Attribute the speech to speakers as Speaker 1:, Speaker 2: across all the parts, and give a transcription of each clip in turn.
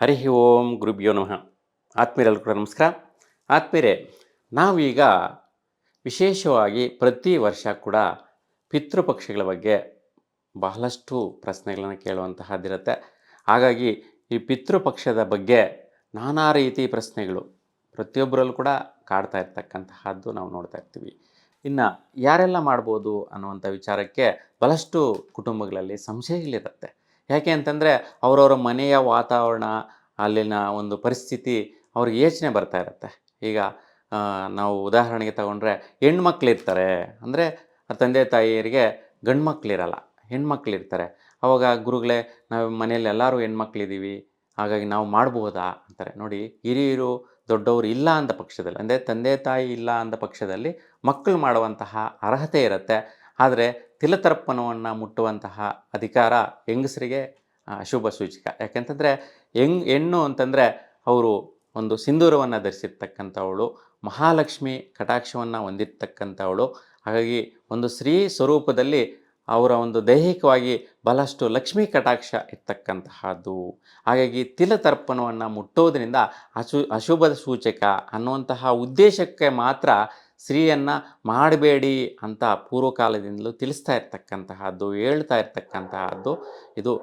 Speaker 1: ಹರಿ ಓಂ ಗುರುಭ್ಯೋ ನಮಃ. ಆತ್ಮೀಯರೆಲ್ಲರೂ ಕೂಡ ನಮಸ್ಕಾರ. ಆತ್ಮೀಯರೇ, ನಾವೀಗ ವಿಶೇಷವಾಗಿ ಪ್ರತಿ ವರ್ಷ ಕೂಡ ಪಿತೃಪಕ್ಷಗಳ ಬಗ್ಗೆ ಬಹಳಷ್ಟು ಪ್ರಶ್ನೆಗಳನ್ನು ಕೇಳುವಂತಹದ್ದಿರುತ್ತೆ. ಹಾಗಾಗಿ ಈ ಪಿತೃಪಕ್ಷದ ಬಗ್ಗೆ ನಾನಾ ರೀತಿ ಪ್ರಶ್ನೆಗಳು ಪ್ರತಿಯೊಬ್ಬರಲ್ಲೂ ಕೂಡ ಕಾಡ್ತಾ ಇರ್ತಕ್ಕಂತಹದ್ದು ನಾವು ನೋಡ್ತಾ ಇರ್ತೀವಿ. ಇನ್ನು ಯಾರೆಲ್ಲ ಮಾಡ್ಬೋದು ಅನ್ನುವಂಥ ವಿಚಾರಕ್ಕೆ ಬಹಳಷ್ಟು ಕುಟುಂಬಗಳಲ್ಲಿ ಸಂಶಯಗಳಿರುತ್ತೆ. ಯಾಕೆ ಅಂತಂದರೆ ಅವರವರ ಮನೆಯ ವಾತಾವರಣ, ಅಲ್ಲಿನ ಒಂದು ಪರಿಸ್ಥಿತಿ ಅವ್ರಿಗೆ ಯೋಚನೆ ಬರ್ತಾ ಇರುತ್ತೆ. ಈಗ ನಾವು ಉದಾಹರಣೆಗೆ ತಗೊಂಡ್ರೆ ಹೆಣ್ಮಕ್ಳಿರ್ತಾರೆ. ಅಂದರೆ ತಂದೆ ತಾಯಿಯರಿಗೆ ಗಂಡು ಮಕ್ಕಳಿರಲ್ಲ ಹೆಣ್ಮಕ್ಳಿರ್ತಾರೆ. ಅವಾಗ ಗುರುಗಳೇ, ನಾವು ಮನೆಯಲ್ಲಿ ಎಲ್ಲರೂ ಹೆಣ್ಮಕ್ಳಿದ್ದೀವಿ ಹಾಗಾಗಿ ನಾವು ಮಾಡ್ಬೋದಾ ಅಂತಾರೆ. ನೋಡಿ, ಹಿರಿಯರು ದೊಡ್ಡವರು ಇಲ್ಲ ಅಂದ ಪಕ್ಷದಲ್ಲಿ, ಅಂದರೆ ತಂದೆ ತಾಯಿ ಇಲ್ಲ ಅಂದ ಪಕ್ಷದಲ್ಲಿ ಮಕ್ಕಳು ಮಾಡುವಂತಹ ಅರ್ಹತೆ ಇರುತ್ತೆ. ಆದರೆ ತಿಲತರ್ಪಣವನ್ನು ಮುಟ್ಟುವಂತಹ ಅಧಿಕಾರ ಹೆಂಗಸರಿಗೆ ಅಶುಭ ಸೂಚಕ. ಯಾಕೆಂತಂದರೆ ಹೆಂಗ್, ಹೆಣ್ಣು ಅಂತಂದರೆ ಅವರು ಒಂದು ಸಿಂಧೂರವನ್ನು ಧರಿಸಿರ್ತಕ್ಕಂಥವಳು, ಮಹಾಲಕ್ಷ್ಮಿ ಕಟಾಕ್ಷವನ್ನು ಹೊಂದಿರ್ತಕ್ಕಂಥವಳು. ಹಾಗಾಗಿ ಒಂದು ಸ್ತ್ರೀ ಸ್ವರೂಪದಲ್ಲಿ ಅವರ ಒಂದು ದೈಹಿಕವಾಗಿ ಬಹಳಷ್ಟು ಲಕ್ಷ್ಮೀ ಕಟಾಕ್ಷ ಇರ್ತಕ್ಕಂತಹದ್ದು. ಹಾಗಾಗಿ ತಿಲತರ್ಪಣವನ್ನು ಮುಟ್ಟೋದ್ರಿಂದ ಅಶು, ಅಶುಭದ ಸೂಚಕ ಅನ್ನುವಂತಹ ಉದ್ದೇಶಕ್ಕೆ ಮಾತ್ರ ಸ್ತ್ರೀಯನ್ನು ಮಾಡಬೇಡಿ ಅಂತ ಪೂರ್ವಕಾಲದಿಂದಲೂ ತಿಳಿಸ್ತಾ ಇರ್ತಕ್ಕಂತಹದ್ದು, ಹೇಳ್ತಾ ಇರ್ತಕ್ಕಂತಹದ್ದು ಇದು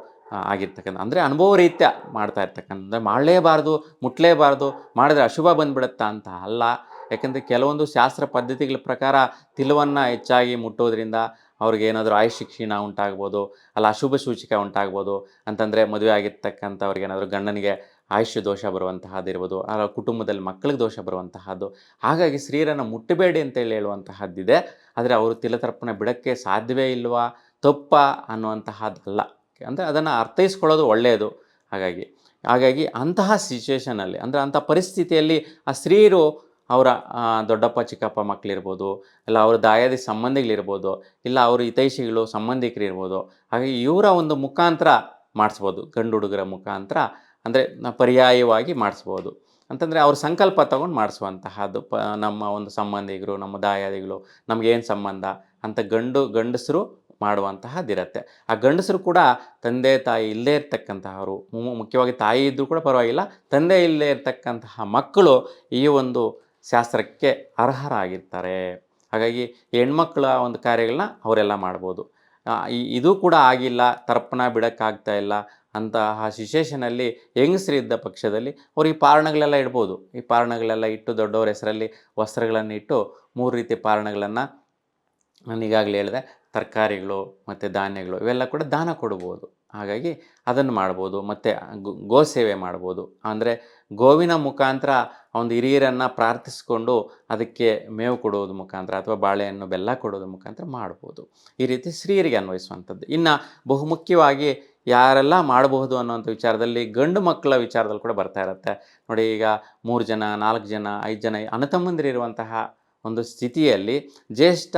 Speaker 1: ಆಗಿರ್ತಕ್ಕಂಥ, ಅಂದರೆ ಅನುಭವ ರೀತ್ಯ ಮಾಡ್ತಾ ಇರ್ತಕ್ಕಂಥ ಮಾಡಲೇಬಾರ್ದು, ಮುಟ್ಲೇಬಾರ್ದು, ಮಾಡಿದ್ರೆ ಅಶುಭ ಬಂದ್ಬಿಡುತ್ತಾ ಅಂತ ಅಲ್ಲ. ಯಾಕಂದರೆ ಕೆಲವೊಂದು ಶಾಸ್ತ್ರ ಪದ್ಧತಿಗಳ ಪ್ರಕಾರ ತಿಲುವನ್ನು ಹೆಚ್ಚಾಗಿ ಮುಟ್ಟೋದ್ರಿಂದ ಅವ್ರಿಗೆ ಏನಾದರೂ ಆಯುಷ್ ಶಿಕ್ಷಣ ಉಂಟಾಗ್ಬೋದು, ಅಲ್ಲ ಅಶುಭ ಸೂಚಕ ಉಂಟಾಗ್ಬೋದು, ಅಂತಂದರೆ ಮದುವೆ ಆಗಿರ್ತಕ್ಕಂಥವ್ರಿಗೆ ಏನಾದರೂ ಗಂಡನಿಗೆ ಆಯುಷ್ಯ ದೋಷ ಬರುವಂತಹದ್ದು ಇರ್ಬೋದು ಅಲ್ಲ ಕುಟುಂಬದಲ್ಲಿ ಮಕ್ಕಳಿಗೆ ದೋಷ ಬರುವಂತಹದ್ದು. ಹಾಗಾಗಿ ಸ್ತ್ರೀಯರನ್ನು ಮುಟ್ಟಬೇಡಿ ಅಂತೇಳಿ ಹೇಳುವಂತಹದ್ದಿದೆ. ಆದರೆ ಅವರು ತಿಲತರ್ಪಣ ಬಿಡೋಕ್ಕೆ ಸಾಧ್ಯವೇ ಇಲ್ವಾ? ತಪ್ಪ ಅನ್ನುವಂತಹದ್ದಲ್ಲ. ಅಂದರೆ ಅದನ್ನು ಅರ್ಥೈಸ್ಕೊಳ್ಳೋದು ಒಳ್ಳೆಯದು. ಹಾಗಾಗಿ ಹಾಗಾಗಿ ಅಂತಹ ಸಿಚುವೇಷನಲ್ಲಿ ಅಂದರೆ ಅಂಥ ಪರಿಸ್ಥಿತಿಯಲ್ಲಿ ಆ ಸ್ತ್ರೀಯರು ಅವರ ದೊಡ್ಡಪ್ಪ, ಚಿಕ್ಕಪ್ಪ ಮಕ್ಕಳಿರ್ಬೋದು ಇಲ್ಲ ಅವರ ದಾಯಾದಿ ಸಂಬಂಧಿಗಳಿರ್ಬೋದು, ಇಲ್ಲ ಅವ್ರ ಹಿತೈಷಿಗಳು, ಸಂಬಂಧಿಕರಿರ್ಬೋದು, ಹಾಗಾಗಿ ಇವರ ಒಂದು ಮುಖಾಂತರ ಮಾಡಿಸ್ಬೋದು, ಗಂಡು ಹುಡುಗರ ಮುಖಾಂತರ. ಅಂದರೆ ಪರ್ಯಾಯವಾಗಿ ಮಾಡಿಸ್ಬೋದು. ಅಂತಂದರೆ ಅವ್ರ ಸಂಕಲ್ಪ ತಗೊಂಡು ಮಾಡಿಸುವಂತಹದ್ದು. ಪ, ನಮ್ಮ ಒಂದು ಸಂಬಂಧಿಗರು, ನಮ್ಮ ದಾಯಾದಿಗಳು ನಮಗೇನು ಸಂಬಂಧ ಅಂತ ಗಂಡು, ಗಂಡಸರು ಮಾಡುವಂತಹದ್ದಿರತ್ತೆ ಆ ಗಂಡಸರು ಕೂಡ ತಂದೆ, ತಾಯಿ ಇಲ್ಲದೇ ಇರ್ತಕ್ಕಂತಹವರು ಮುಖ್ಯವಾಗಿ ತಾಯಿ ಇದ್ದರೂ ಕೂಡ ಪರವಾಗಿಲ್ಲ, ತಂದೆ ಇಲ್ಲದೇ ಇರತಕ್ಕಂತಹ ಮಕ್ಕಳು ಈ ಒಂದು ಶಾಸ್ತ್ರಕ್ಕೆ ಅರ್ಹರಾಗಿರ್ತಾರೆ. ಹಾಗಾಗಿ ಹೆಣ್ಮಕ್ಳ ಒಂದು ಕಾರ್ಯಗಳನ್ನ ಅವರೆಲ್ಲ ಮಾಡ್ಬೋದು. ಇದು ಕೂಡ ಆಗಿಲ್ಲ, ತರ್ಪಣ ಬಿಡೋಕ್ಕಾಗ್ತಾ ಇಲ್ಲ ಅಂತಹ ಸಿಚುವೇಷನಲ್ಲಿ ಇದ್ದ ಪಕ್ಷದಲ್ಲಿ ಅವ್ರಿಗೆ ಪಾರಣಗಳೆಲ್ಲ ಇಡ್ಬೋದು. ಈ ಪಾರಣಗಳೆಲ್ಲ ಇಟ್ಟು ದೊಡ್ಡವ್ರ ಹೆಸರಲ್ಲಿ ವಸ್ತ್ರಗಳನ್ನು ಇಟ್ಟು ಮೂರು ರೀತಿ ಪಾರಣಗಳನ್ನು ನಾನು ಈಗಾಗಲೇ ಹೇಳಿದೆ. ತರಕಾರಿಗಳು ಮತ್ತು ಧಾನ್ಯಗಳು ಇವೆಲ್ಲ ಕೂಡ ದಾನ ಕೊಡ್ಬೋದು. ಹಾಗಾಗಿ ಅದನ್ನು ಮಾಡ್ಬೋದು. ಮತ್ತು ಗೋ ಸೇವೆ ಮಾಡ್ಬೋದು. ಅಂದರೆ ಗೋವಿನ ಮುಖಾಂತರ ಒಂದು ಹಿರಿಯರನ್ನು ಪ್ರಾರ್ಥಿಸಿಕೊಂಡು ಅದಕ್ಕೆ ಮೇವು ಕೊಡೋದು ಮುಖಾಂತರ ಅಥವಾ ಬಾಳೆಹಣ್ಣು ಬೆಲ್ಲ ಕೊಡೋದು ಮುಖಾಂತರ ಮಾಡ್ಬೋದು. ಈ ರೀತಿ ಸ್ತ್ರೀಯರಿಗೆ ಅನ್ವಯಿಸುವಂಥದ್ದು. ಇನ್ನು ಬಹುಮುಖ್ಯವಾಗಿ ಯಾರೆಲ್ಲ ಮಾಡಬಹುದು ಅನ್ನೋಂಥ ವಿಚಾರದಲ್ಲಿ ಗಂಡು ಮಕ್ಕಳ ವಿಚಾರದಲ್ಲಿ ಕೂಡ ಬರ್ತಾ ಇರುತ್ತೆ. ನೋಡಿ, ಈಗ ಮೂರು ಜನ, ನಾಲ್ಕು ಜನ, ಐದು ಜನ ಅಣ್ಣತಮ್ಮಂದಿರಿರುವಂತಹ ಒಂದು ಸ್ಥಿತಿಯಲ್ಲಿ ಜ್ಯೇಷ್ಠ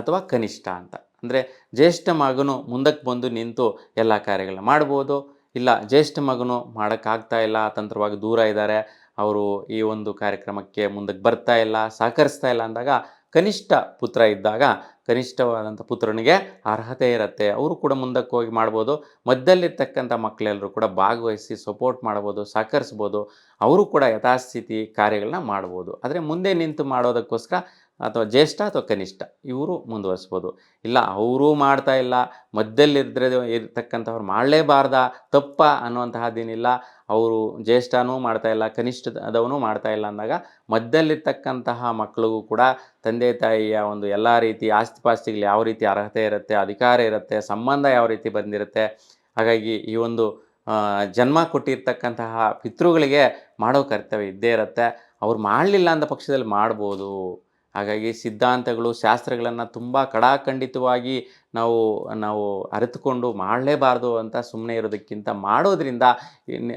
Speaker 1: ಅಥವಾ ಕನಿಷ್ಠ ಅಂತ. ಅಂದರೆ ಜ್ಯೇಷ್ಠ ಮಗನು ಮುಂದಕ್ಕೆ ಬಂದು ನಿಂತು ಎಲ್ಲ ಕಾರ್ಯಗಳನ್ನ ಮಾಡ್ಬೋದು. ಇಲ್ಲ, ಜ್ಯೇಷ್ಠ ಮಗನು ಮಾಡೋಕ್ಕಾಗ್ತಾ ಇಲ್ಲ, ತಂತ್ರವಾಗಿ ದೂರ ಇದ್ದಾರೆ, ಅವರು ಈ ಒಂದು ಕಾರ್ಯಕ್ರಮಕ್ಕೆ ಮುಂದಕ್ಕೆ ಬರ್ತಾ ಇಲ್ಲ, ಸಹಕರಿಸ್ತಾ ಇಲ್ಲ ಅಂದಾಗ ಕನಿಷ್ಠ ಪುತ್ರ ಇದ್ದಾಗ ಕನಿಷ್ಠವಾದಂಥ ಪುತ್ರನಿಗೆ ಅರ್ಹತೆ ಇರುತ್ತೆ. ಅವರು ಕೂಡ ಮುಂದಕ್ಕೆ ಹೋಗಿ ಮಾಡ್ಬೋದು. ಮಧ್ಯದಲ್ಲಿರ್ತಕ್ಕಂಥ ಮಕ್ಕಳೆಲ್ಲರೂ ಕೂಡ ಭಾಗವಹಿಸಿ ಸಪೋರ್ಟ್ ಮಾಡ್ಬೋದು, ಸಹಕರಿಸ್ಬೋದು. ಅವರು ಕೂಡ ಯಥಾಸ್ಥಿತಿ ಕಾರ್ಯಗಳನ್ನ ಮಾಡ್ಬೋದು. ಆದರೆ ಮುಂದೆ ನಿಂತು ಮಾಡೋದಕ್ಕೋಸ್ಕರ ಅಥವಾ ಜ್ಯೇಷ್ಠ ಅಥವಾ ಕನಿಷ್ಠ, ಇವರು ಮುಂದುವರಿಸ್ಬೋದು. ಇಲ್ಲ, ಅವರೂ ಮಾಡ್ತಾ ಇಲ್ಲ ಮಧ್ಯದಲ್ಲಿದ್ದರೆ ಇರ್ತಕ್ಕಂಥವ್ರು ಮಾಡಲೇಬಾರ್ದ, ತಪ್ಪ ಅನ್ನುವಂತಹದ್ದೇನಿಲ್ಲ. ಅವರು ಜ್ಯೇಷ್ಠನೂ ಮಾಡ್ತಾ ಇಲ್ಲ, ಕನಿಷ್ಠದವನು ಮಾಡ್ತಾ ಇಲ್ಲ ಅಂದಾಗ ಮಧ್ಯದಲ್ಲಿರ್ತಕ್ಕಂತಹ ಮಕ್ಕಳಿಗೂ ಕೂಡ ತಂದೆ ತಾಯಿಯ ಒಂದು ಎಲ್ಲ ರೀತಿ ಆಸ್ತಿ ಪಾಸ್ತಿಗಳು ಯಾವ ರೀತಿ ಅರ್ಹತೆ ಇರುತ್ತೆ, ಅಧಿಕಾರ ಇರುತ್ತೆ, ಸಂಬಂಧ ಯಾವ ರೀತಿ ಬಂದಿರುತ್ತೆ, ಹಾಗಾಗಿ ಈ ಒಂದು ಜನ್ಮ ಕೊಟ್ಟಿರ್ತಕ್ಕಂತಹ ಪಿತೃಗಳಿಗೆ ಮಾಡೋ ಕರ್ತವ್ಯ ಇದ್ದೇ ಇರುತ್ತೆ. ಅವ್ರು ಮಾಡಲಿಲ್ಲ ಅಂದ ಪಕ್ಷದಲ್ಲಿ ಮಾಡ್ಬೋದು. ಹಾಗಾಗಿ ಸಿದ್ಧಾಂತಗಳು, ಶಾಸ್ತ್ರಗಳನ್ನು ತುಂಬ ಕಡಾಖಂಡಿತವಾಗಿ ನಾವು ನಾವು ಅರಿತುಕೊಂಡು ಮಾಡಲೇಬಾರ್ದು ಅಂತ ಸುಮ್ಮನೆ ಇರೋದಕ್ಕಿಂತ ಮಾಡೋದ್ರಿಂದ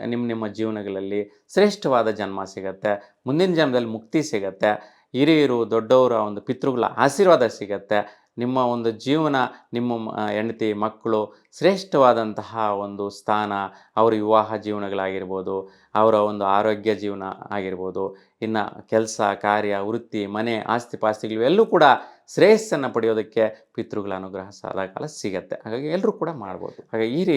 Speaker 1: ನಿಮ್ಮ ನಿಮ್ಮ ಜೀವನಗಳಲ್ಲಿ ಶ್ರೇಷ್ಠವಾದ ಜನ್ಮ ಸಿಗತ್ತೆ, ಮುಂದಿನ ಜನ್ಮದಲ್ಲಿ ಮುಕ್ತಿ ಸಿಗತ್ತೆ, ಹಿರಿಯರು, ದೊಡ್ಡವರ ಒಂದು ಪಿತೃಗಳ ಆಶೀರ್ವಾದ ಸಿಗತ್ತೆ. ನಿಮ್ಮ ಒಂದು ಜೀವನ, ನಿಮ್ಮ ಹೆಂಡತಿ, ಮಕ್ಕಳು ಶ್ರೇಷ್ಠವಾದಂತಹ ಒಂದು ಸ್ಥಾನ, ಅವರ ವಿವಾಹ ಜೀವನಗಳಾಗಿರ್ಬೋದು, ಅವರ ಒಂದು ಆರೋಗ್ಯ ಜೀವನ ಆಗಿರ್ಬೋದು, ಇನ್ನು ಕೆಲಸ, ಕಾರ್ಯ, ವೃತ್ತಿ, ಮನೆ, ಆಸ್ತಿ ಪಾಸ್ತಿಗಳು ಇವೆಲ್ಲೂ ಕೂಡ ಶ್ರೇಯಸ್ಸನ್ನು ಪಡೆಯೋದಕ್ಕೆ ಪಿತೃಗಳ ಅನುಗ್ರಹ ಸದಾಕಾಲ ಸಿಗತ್ತೆ. ಹಾಗಾಗಿ ಎಲ್ಲರೂ ಕೂಡ ಮಾಡ್ಬೋದು. ಹಾಗಾಗಿ ಈ ರೀತಿ